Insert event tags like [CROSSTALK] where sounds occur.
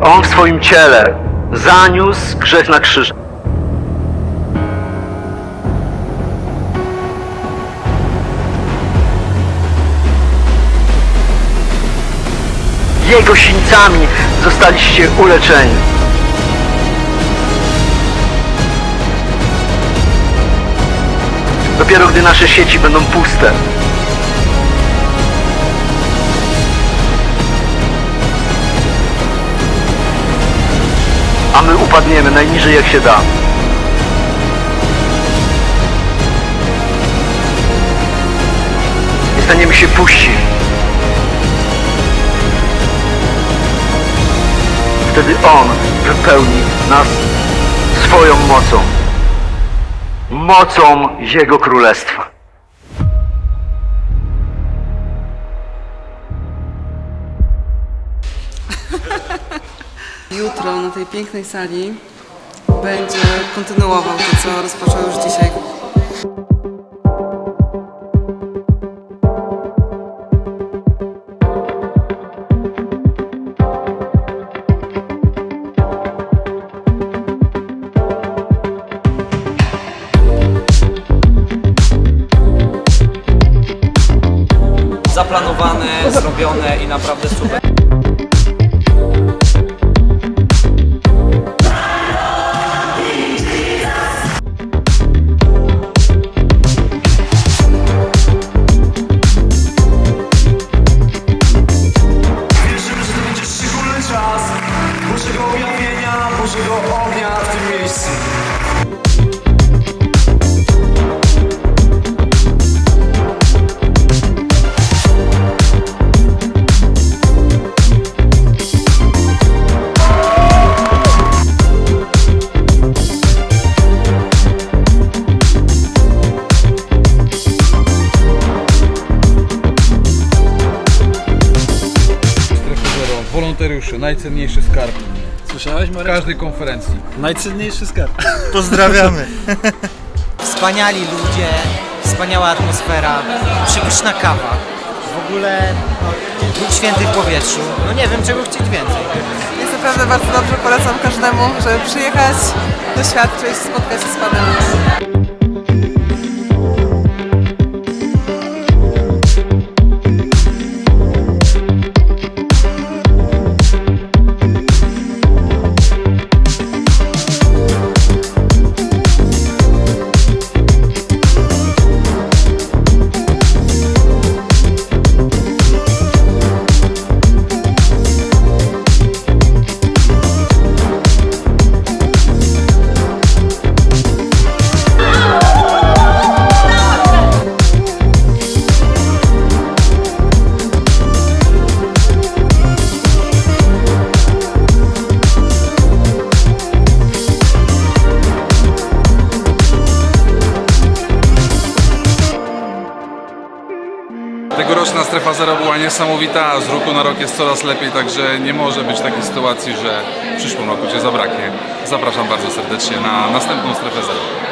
On w swoim ciele zaniósł grzech na krzyż. Jego sińcami zostaliście uleczeni. Dopiero gdy nasze sieci będą puste, my upadniemy najniżej jak się da. Nie staniemy się puści. Wtedy On wypełni nas swoją mocą. Mocą Jego Królestwa. [LAUGHS] Jutro na tej pięknej sali będzie kontynuował to, co rozpoczął już dzisiaj. zaplanowane, zrobione i naprawdę super. W tym miejscu. Strefy Zero, wolontariusze, najcenniejszy skarb Słyszałeś, w Marek? każdej konferencji. Najcenniejszy skarb. [LAUGHS] Pozdrawiamy. Wspaniali ludzie, wspaniała atmosfera, przepyszna kawa. W ogóle no, Duch Święty w powietrzu. No nie wiem czego chcieć więcej. Jest naprawdę bardzo dobrze, polecam każdemu, żeby przyjechać, doświadczyć, spotkać się z Panem. Tegoroczna strefa zero była niesamowita, z roku na rok jest coraz lepiej, także nie może być takiej sytuacji, że w przyszłym roku Cię zabraknie. Zapraszam bardzo serdecznie na następną strefę zero.